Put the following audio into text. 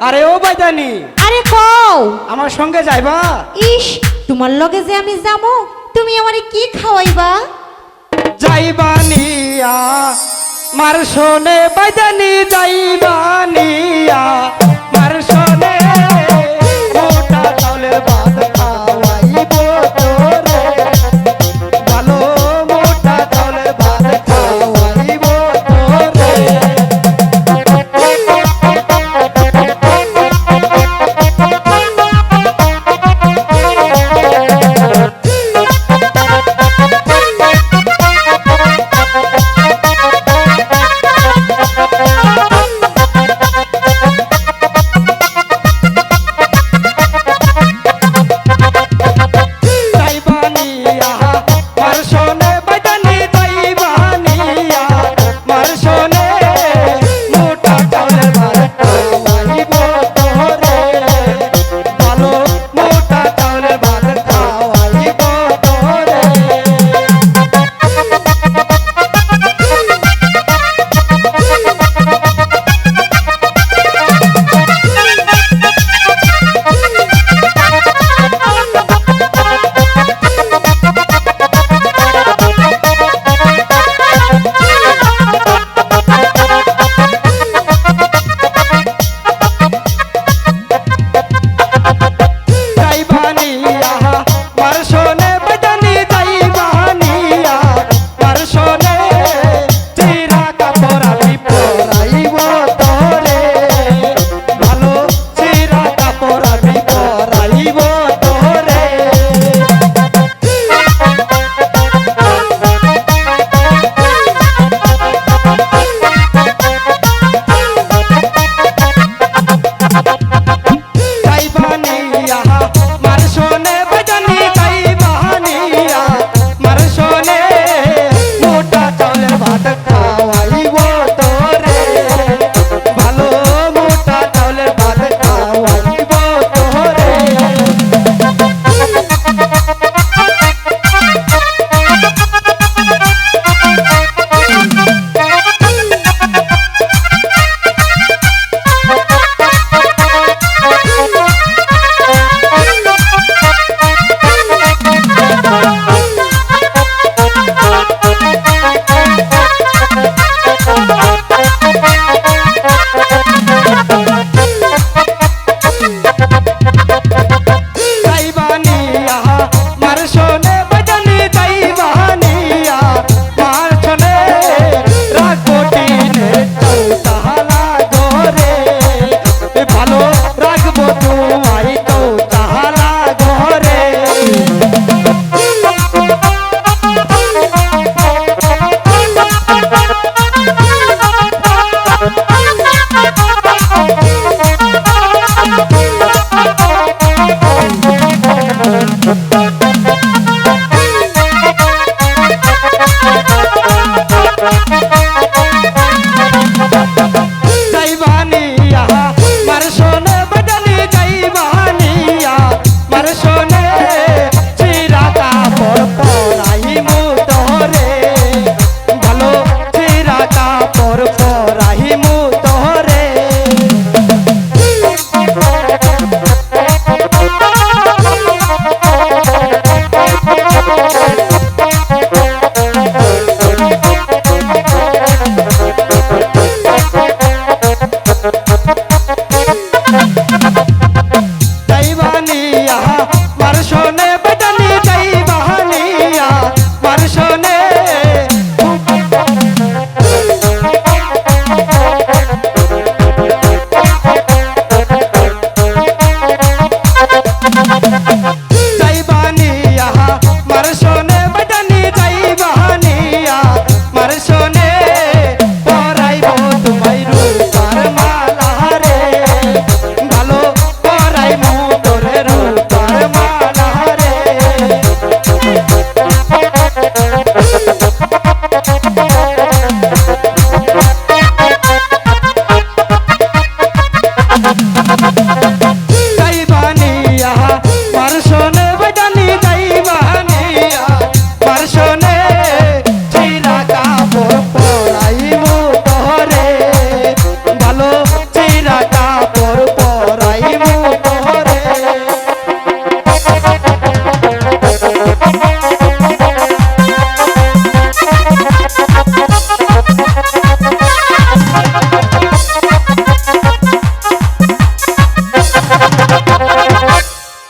আরে ও বাইদানি। আরে কও। আমার সঙ্গে যাইবা? ইশ তোমার লগে যে আমি যাব তুমি আমারে কি খাওয়াইবা? যাইবানিয়া মার শোনে বাইদানি যাইবানিয়া মার শোনে